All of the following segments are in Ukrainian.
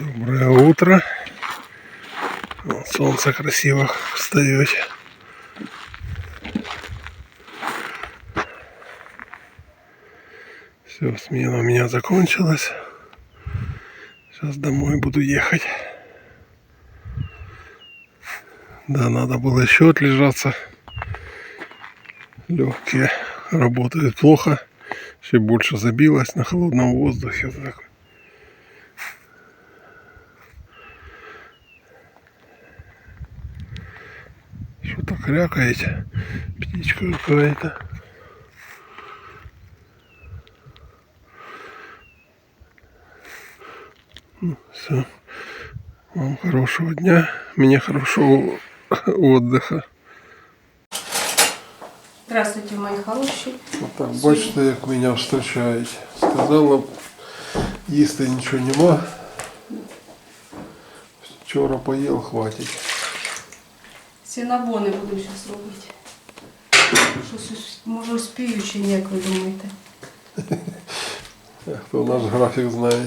Доброе утро. Солнце красиво встает. Все, смена у меня закончилась. Сейчас домой буду ехать. Да, надо было еще отлежаться. Легкие работают плохо. Еще больше забилось на холодном воздухе. Так. Что-то крякаете. Птичка какая-то. Все. Вам хорошего дня. Мне хорошего отдыха. Здравствуйте, мої хороші. Отак, бачите, як мене зустрічають. Сказала, їсти нічого нема. Вчора поїв, хватить. Сінабони буду зараз робити. Щось може успію чи ні, як ви думаєте? Хто наш графік знає.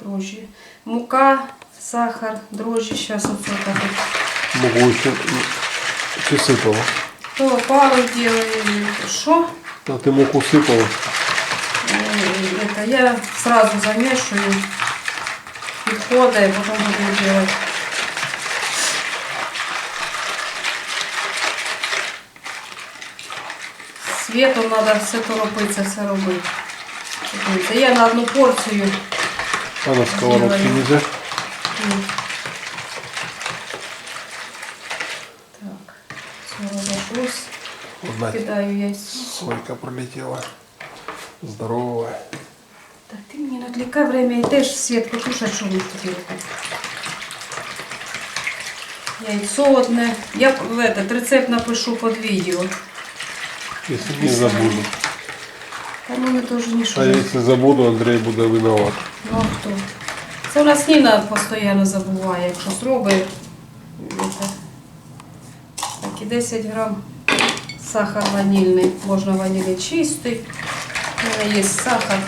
Дрожжі. Мука, сахар, дрожжі. Зараз оце так. Муку ще чи сипала? То пару делаю. Що? А ти муку сипала? Е, Это я сразу замешиваю. Підходить, потім буду делать. Светом треба все торопитися, все робити. Це я на одну порцію. А на сковородці Делаю. нельзя? ну. Так, все розошлось. Одна Кидаю яйцо. сойка пролетела. Здоровая. Так ти мені не відвлекай время і теж світ покушать, що ви робите. Яйцо одне. Я в этот рецепт напишу під відео. Если не забуду. Та мене теж А нічого. если забуду, Андрей буде виноват. Ну а хто? Це у нас Ніна постійно забуває, якщо зробить. це. Так, і 10 грам сахар ванільний. Можна ванільний чистий. У мене є сахар.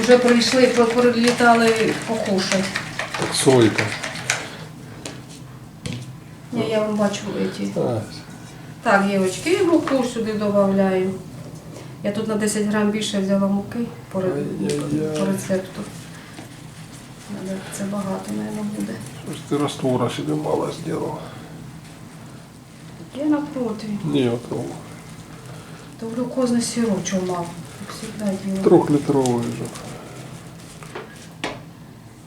Уже прийшли, прилітали покушати. Так сойка Ні, я вам бачу эти. А, Так, дівчатки, і муку сюди додаємо. Я тут на 10 грам більше взяла муки по, ре- Ай-яй-яй. по рецепту. Надо- Це багато, мабуть, буде. что ж ты раствора себе мало сделал? Я напроти. Нет, ну, То глюкозний сироп, чого мав. Всегда діло. трехлитровый же.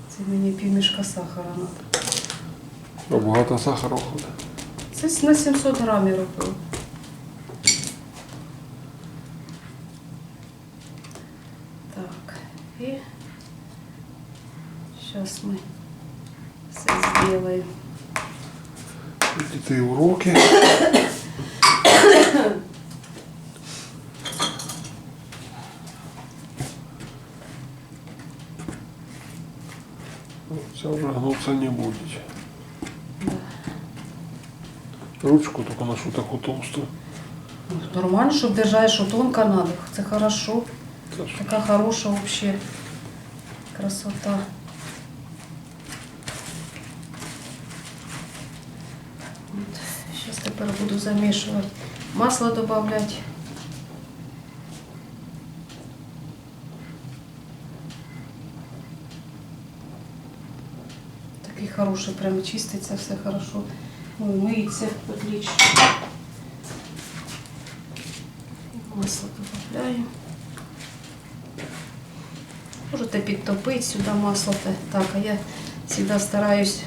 Це мені півмішка сахара надо. А багато сахару ходить. Це на 700 грамів робив. Так, і зараз ми все зробимо. Дітей уроки. Все уже гнуться не будет. Ношу такую толстую. Нормально, щоб держати, що тонко надо. Це хорошо. Така хороша вообще красота. Сейчас тепер буду замішувати. Масло добавлять. Такий хороший, прям чиститься, все хорошо. Ой, отлично. Масло добавляю. Можете підтопити сюди масло. Так, а я завжди стараюсь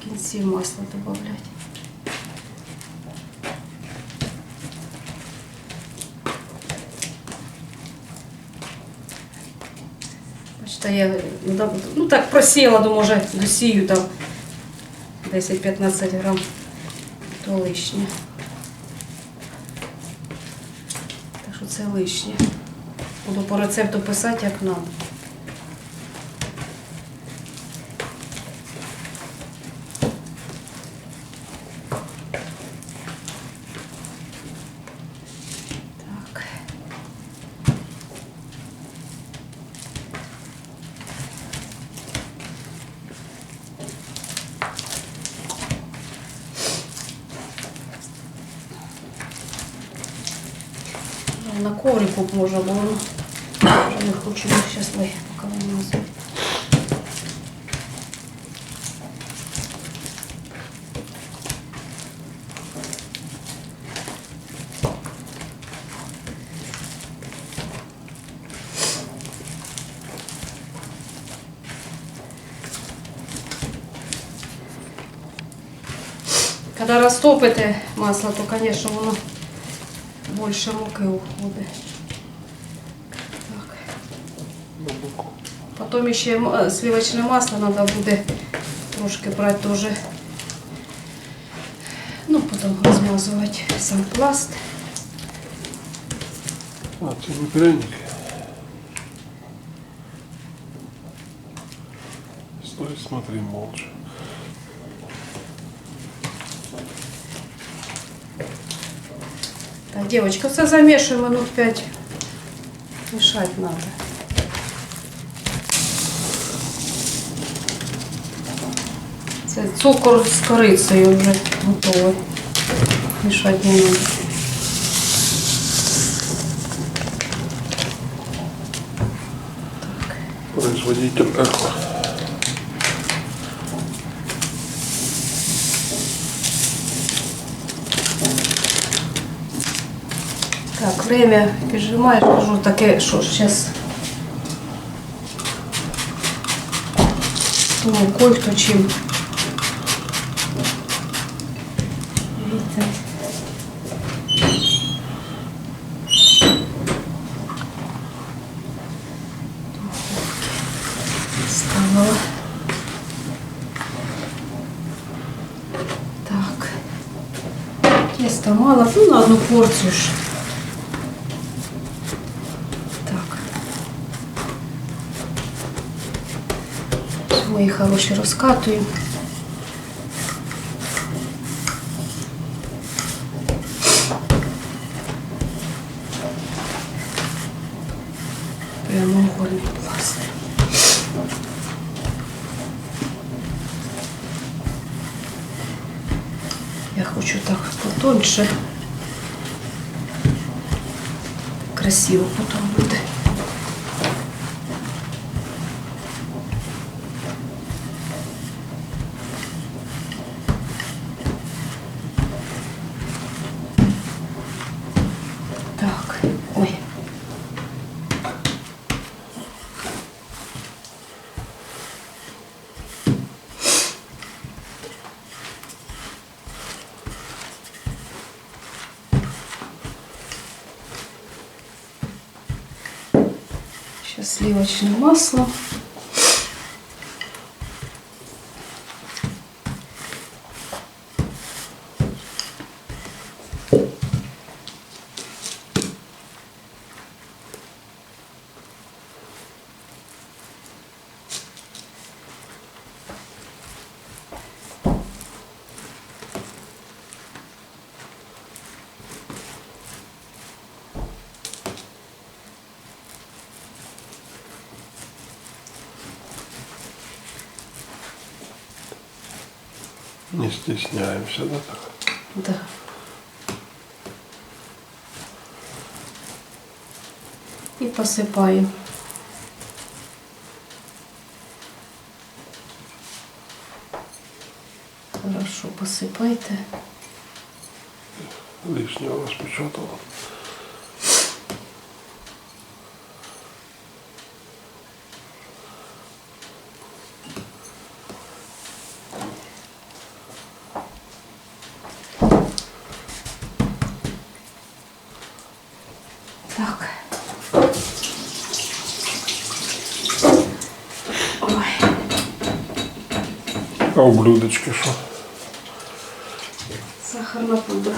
в кінці масло додавати. Я ну, ну так просіла, думаю, може досію там 10-15 грам, то лишнє. Так що це лишнє. Буду по рецепту писати, як надо. На коврику б можна було. ну, Вже не хочу, зараз ми поки вимазую. Когда растопите масло, то, конечно, воно більше муки уходить. Так. На боку. Потім ще м- е, сливочне масло треба буде трошки брати теж. Ну, потім розмазувати сам пласт. А, це не пряники. Стой, смотри молча. Так, девочка, все замішуємо минут 5. Мішати треба. Це цукор з корицею вже готовий. Мішати не треба. Производитель Эква. Так, время піджимаєш, кажу таке, що зараз. Ну, кольто чим. Вітер. Ставила. Так. Теста мало, ну на одну порцію ж. Так. Мої хороші розкатую. Прямоугольний пластир. Я хочу так потоньше. Красиво потім буде. Так, ой. Сейчас масло. Не стесняемся, да? Так? Да. І посипаю. Хорошо посипайте. Лишнего распечатал. А у блюдечке что? Сахарна пудра.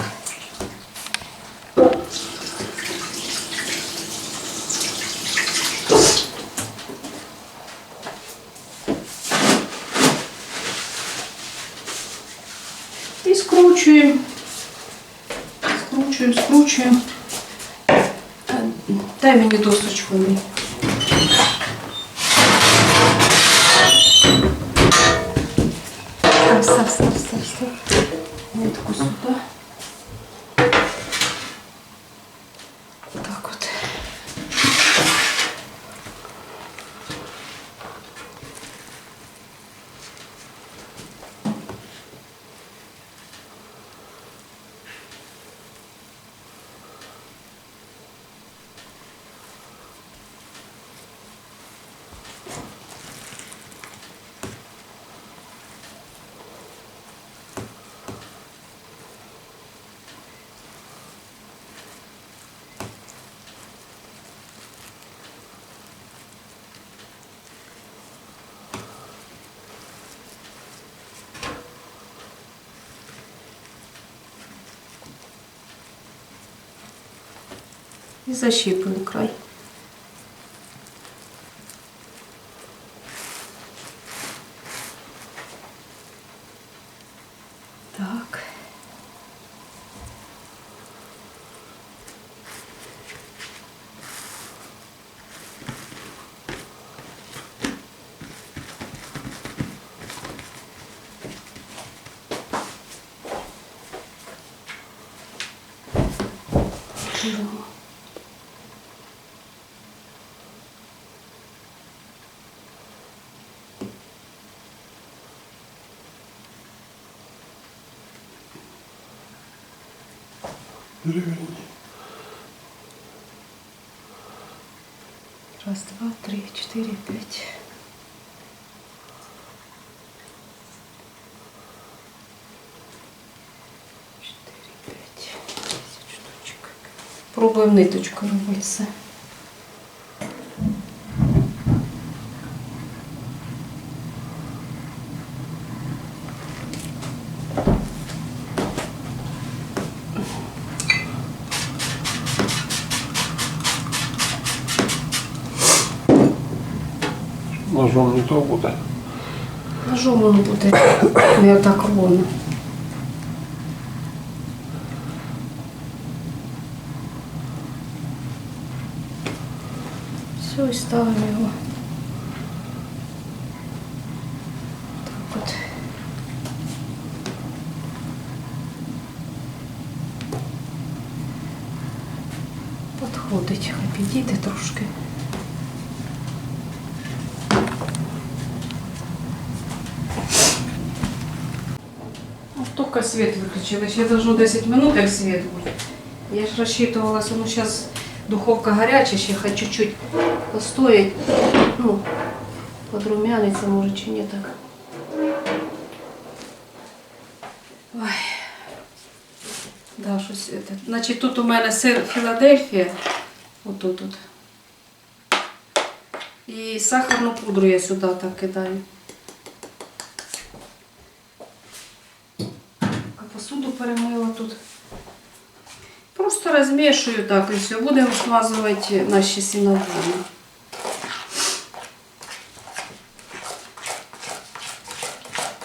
І скручуємо. Скручуємо, скручуємо. Е, Дай мені досочку. Мій. Thank you. І защіплюємо край. Переверни. Раз, два, три, четыре, пять. Пробуємо ниточку робити. Ножом не то буде. Ножом воно буде не отак ровно. Все, і ставимо його. Так от. Подходить, підійде трошки. Вот только свет выключила. Ще должно 10 минут, як свет будет. Я ж рассчитывалась, ну сейчас духовка горячая, ще хай чуть-чуть постоять. Ну, подрумяниться, може, чи не так. Ой. Да, щось это. Значить, тут у мене сир Філадельфія. Отут тут. І сахарну пудру я сюди так кидаю. Перемила тут. Просто розмішую так і все. Будемо смазувати наші сінабони.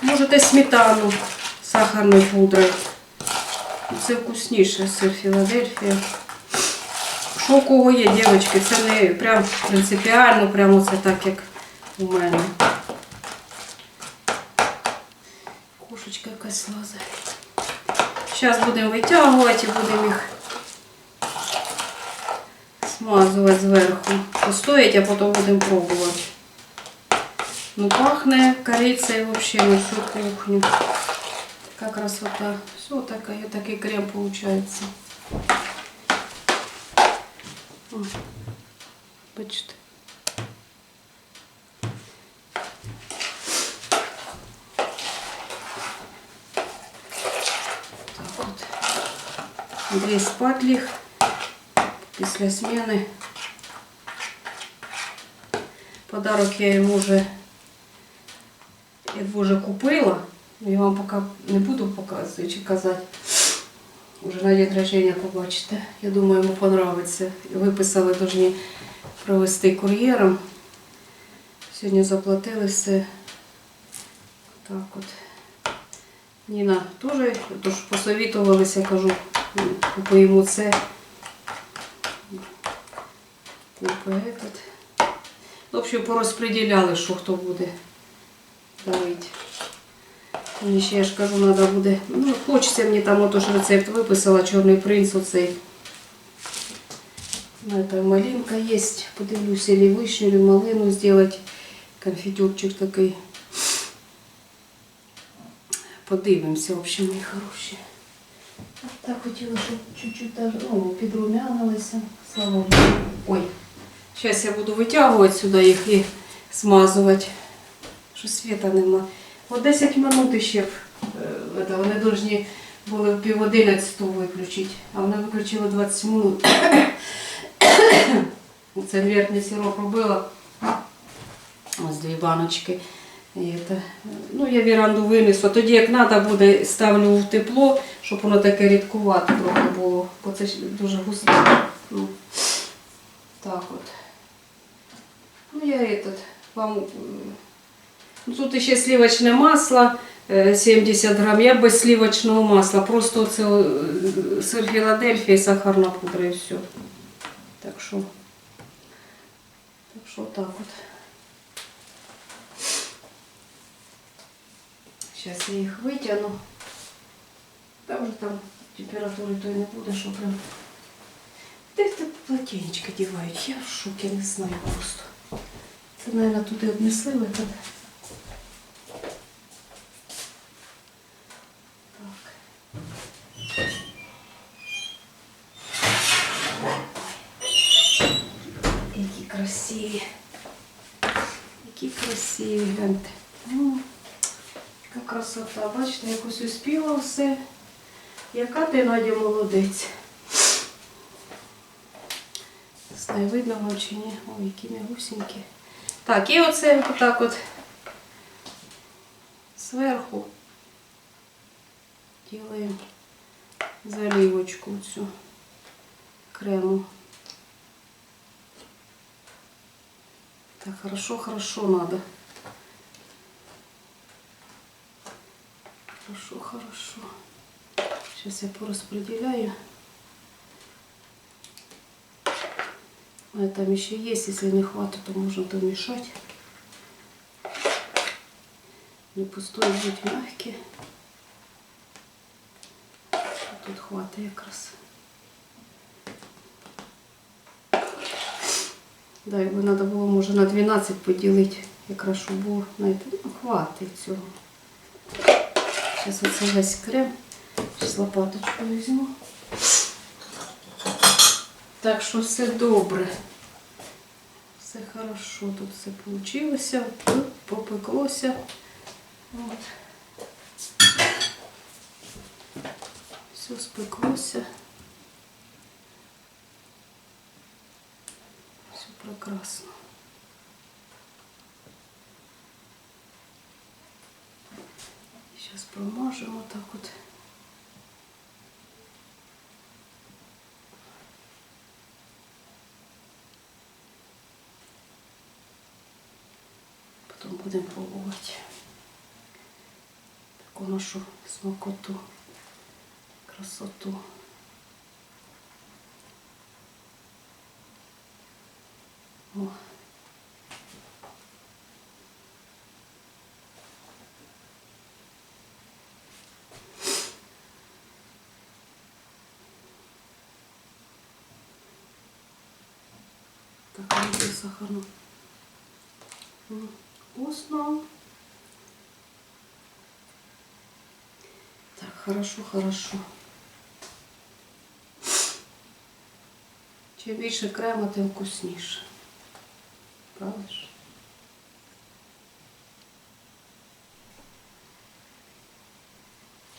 Можете сметану сахарною пудрою. Це вкусніше сир Філадельфія. Що у кого є, дівчатки, це не прям принципіально, прямо це так, як у мене. Кошечка якась лазить. Зараз будемо витягувати і будемо їх смазувати зверху. Постоять, а потім будемо пробувати. Ну пахне корицей вообще на всю кухню. Как красота. Все такая, такой крем получается. О, Бачите. Андрій спать ліг після зміни. Подарок я йому вже, я вже купила. Я вам поки не буду показувати чи казати. Уже на день рождения побачите. Я думаю, йому понравиться. Виписали, повинні провести кур'єром. Сьогодні заплатили все. Так от. Ніна теж, тож посовітувалися, кажу, купи йому це. Купи. В общем, порозподіляли, що хто буде давити. Мені ще, я ж кажу, треба буде. Ну, хочеться мені там отож рецепт виписала, чорний принц оцей. Ну, это малинка есть. Подивлюсь, или вишню, или малину сделать. Конфетюрчик такий. Подивимося, в общем, мої хороші. Так хотіла, щоб чуть-чуть ну, підрумянилися. Слава Богу. Ой. Зараз я буду витягувати сюди їх і смазувати. Що світа нема. От 10 минут ще б, е, вони повинні були в пів одинадцятого виключити, а вони виключили 20 минут. Це двірний сироп робила. Ось дві баночки. І ну, я віранду винесу. Тоді, як треба буде, ставлю в тепло, щоб воно таке рідкувате трохи було, бо це дуже густо. Ну. Так от. Ну, я этот, вам... Тут ще сливочне масло, е, 70 грам. Я без сливочного масла. Просто це е, сир Філадельфія і сахарна пудра і все. Так що, так що так от. Зараз я їх витягну. Та вже там температури той не буде, що прям. Де ти полотенечко дівають? Я в шокі не знаю просто. Це, мабуть, туди обнесли в этот. Так. Які красиві. Які красиві, гляньте. Красота. Бачите, якось успіла все. Яка ти Надя молодець. Не видно вам чи ні. Ой, які мягусенькі. Так, і оце отак от зверху делаем заливочку цю крему. Так, хорошо-хорошо надо. Хорошо. Сейчас я пораспределяю. А там еще есть, если не хватит, то можно домешать. Не пустой быть мягкий. Тут хватить якраз. Да, якби треба було, може, на 12 поділити, якраз щоб було, знаєте, ну, хватить цього. Зараз оце весь крем. Зараз лопаточку візьму. Так що все добре. Все хорошо, тут все вийшло, попеклося. От. Все спеклося. Все прекрасно. Сейчас промажем вот так вот. Потом будем пробовать таку нашу смакоту, красоту. О. Так, М, Вкусно. Так, хорошо, хорошо. Чим більше крема, тим вкусніше. Правда ж?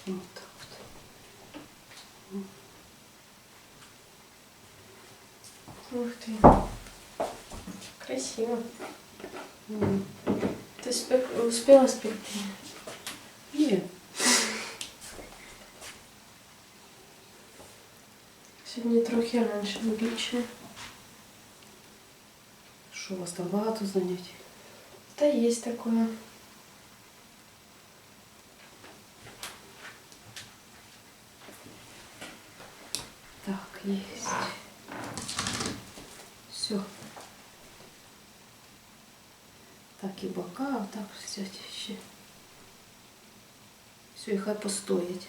Вот так вот. Ух ты. Красиво. М. Ты спек- успела спекти? Ні. Сьогодні трохи раніше обічно. Що у вас там багато занять? Та є таке. Взяти ще. Все, і хай постоять.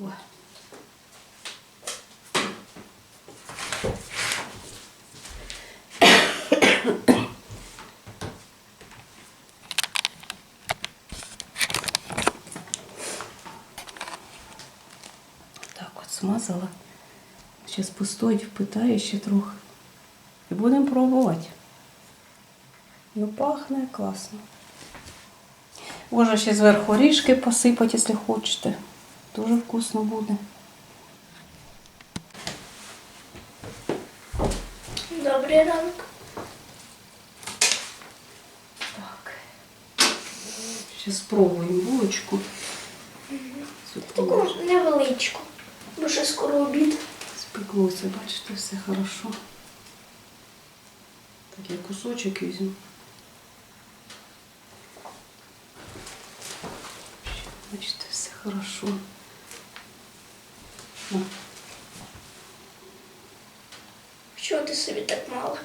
Ой. Смазала. Зараз постоїть, впитає ще трохи. І будемо пробувати. Ну, пахне класно. Можна ще зверху ріжки посипати, якщо хочете. Дуже вкусно буде. Добрий ранок. Так. Зараз спробуємо булочку. Таку невеличку. Обід. Спеклося, бачите, все хорошо. Так, я кусочок візьму. Бачите, все хорошо. О, Чого ти собі так мало?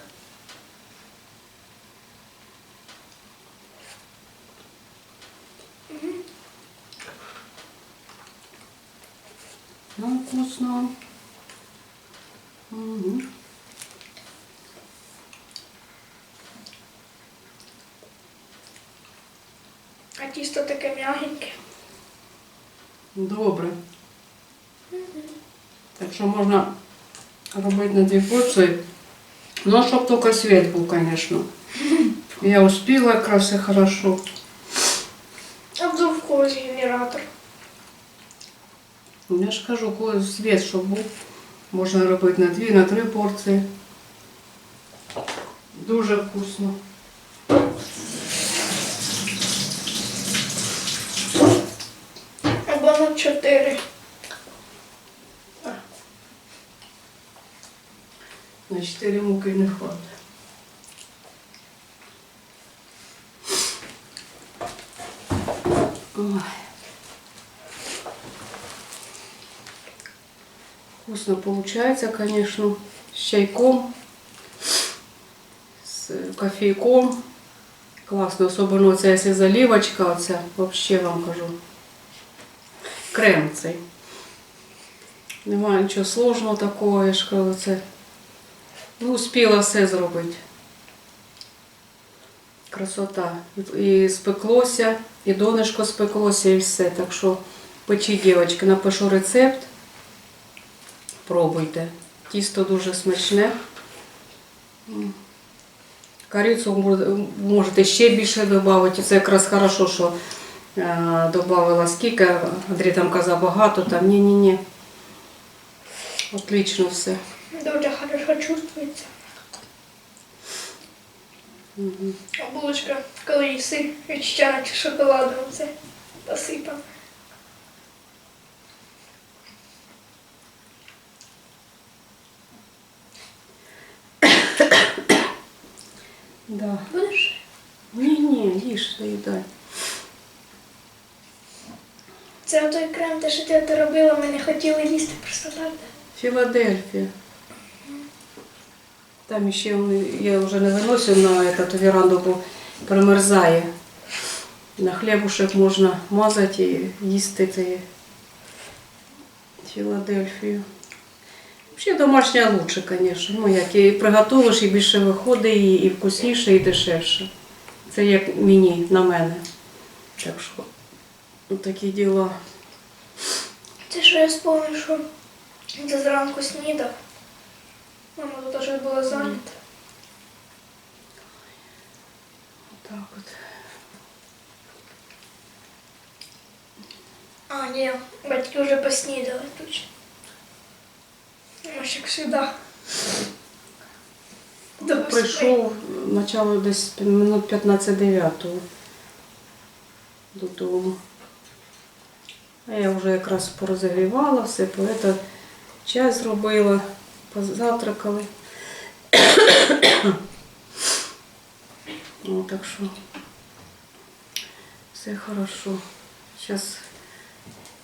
Добре. Так що можна робити на дві порції. Ну, щоб тільки світ був, звісно. Я успіла якраз все хорошо. А вдруг в когось генератор. Я ж кажу, коли світ, щоб був, можна робити на дві, на три порції. Дуже вкусно. Чотири. На 4 муки не хватить. Ой. Вкусно получается, конечно, с чайком, с кофейком. Класно, особливо це якщо заливочка, оця, вообще вам кажу. Крем цей. Немає нічого сложного такого, я ж кажу, це Ну, успіла все зробити. Красота. І, спеклося, і донечко спеклося, і все. Так що печіть, дівчатки, напишу рецепт. Пробуйте. Тісто дуже смачне. Корицю можете ще більше додати. Це якраз хорошо, що е, додавала скільки. Андрій там казав багато, там ні-ні-ні. Отлично все. Дуже хорошо чувствується. Мгм. А булочка, коли їси, наче шоколадом це посипав. Да. Будеш? Ні, ні, їж, доїдай. Це той крем, те, що ти ото робила, ми не хотіли їсти просто так. Філадельфія. Там ще я вже не виносю на эту веранду, бо примерзає. На хлібушек можна мазати і їсти цей Філадельфію. Взагалі домашня лучше, звісно. Ну, як і приготуєш, і більше виходить, і, вкусніше, і дешевше. Це як мені, на мене. Так що, такі діла. Це що я спомню, що ти зранку снідав. Мама тут теж була зайнята. Так от. А, ні, батьки вже поснідали тут. Ж як завжди. До Прийшов начало десь минут 15-9 додому. А я вже якраз порозігрівала все, поета чай зробила, позавтракали. ну, так що все хорошо. Зараз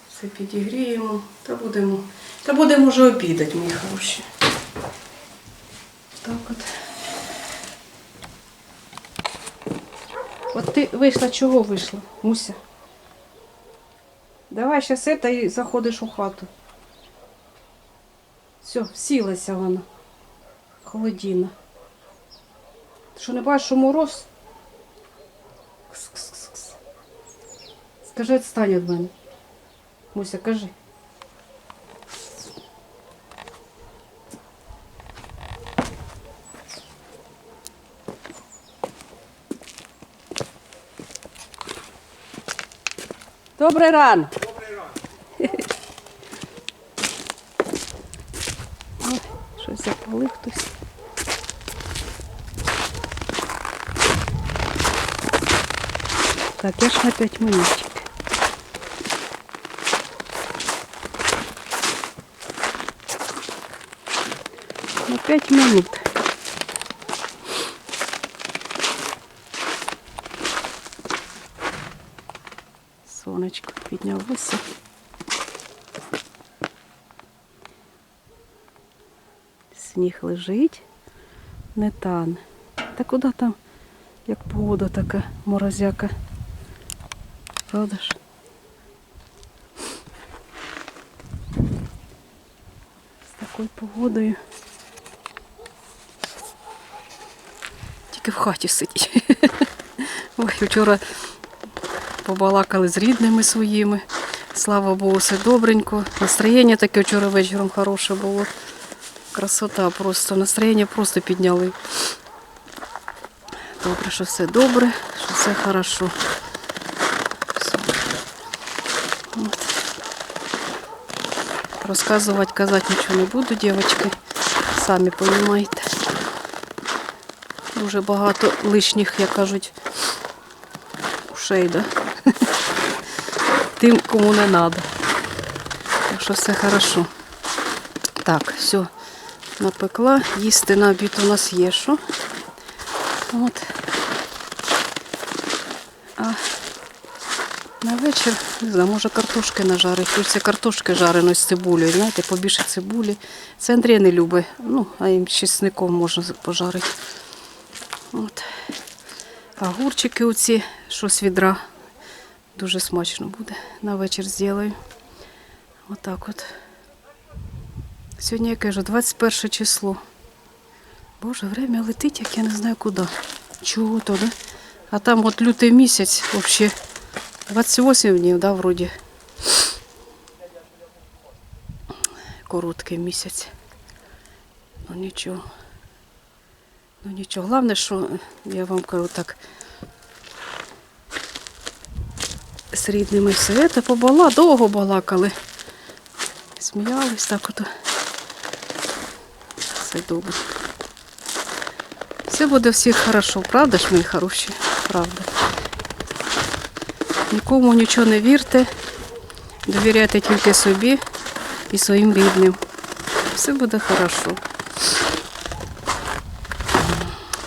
все підігріємо та будемо. Та будемо вже обідати, мої хороші. Так от. От ти вийшла, чого вийшла, Муся? Давай зараз це і заходиш у хату. Все, сілася вона. Холодіна. Ти що не бачиш, що мороз? Кс-кс-кс-кс. Скажи, відстань від мене. Муся, кажи. Добрий ранок. Ой, Щось запалив хтось. Так, я ж на 5 минутик. На 5 минут. Сонечко піднялося. Сніг лежить, не тане. Та куди там, як погода така морозяка. Правда ж? З такою погодою. Тільки в хаті сидіть. Ой, вчора побалакали з рідними своїми. Слава Богу, все добренько. Настроєння таке вчора вечором хороше було. Красота просто. Настроєння просто підняли. Добре, що все добре, що все хорошо. Все. Розказувати, казати нічого не буду, дівчатки. Самі розумієте. Дуже багато лишніх, як кажуть, ушей, да? Тим, кому не треба. Так що все хорошо. Так, все, напекла. Їсти на обід у нас є що. От. А на вечір, не знаю, може картошки нажарить. Хочеться картошки жареної з цибулею, знаєте, побільше цибулі. Це Андрій не любить. Ну, а їм з чесником можна пожарити. От. А оці, що з відра. Дуже смачно буде. На вечір зроблю. Отак от. Сьогодні я кажу, 21 число. Боже, время летить, як я не знаю куди. Чого то, да? А там от лютий місяць взагалі 28 днів, да, вроді. Короткий місяць. Ну нічого. Ну нічого. Головне, що я вам кажу так. З рідними все це побала, довго балакали. Сміялись так от. Все добре. Все буде всіх хорошо, правда ж, мої хороші? Правда. Нікому нічого не вірте, довіряйте тільки собі і своїм рідним. Все буде хорошо.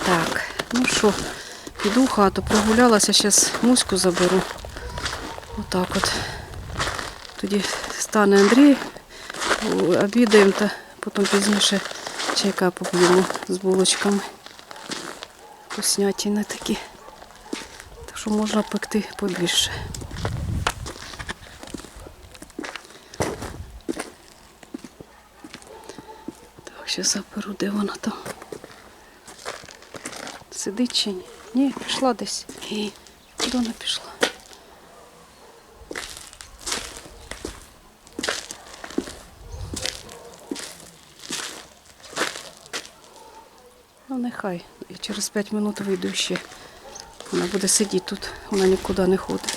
Так, ну що, піду в хату, прогулялася, зараз муську заберу. Отак от. Тоді стане Андрій, обідаємо та потім пізніше чайка поп'ємо з булочками. Вкуснятіни такі. Так що можна пекти побільше. Так, ще заберу, де вона там. Сидить чи ні? Ні, пішла десь. І куди вона пішла? Нехай. Я через 5 минут вийду ще. Вона буде сидіти тут, вона нікуди не ходить.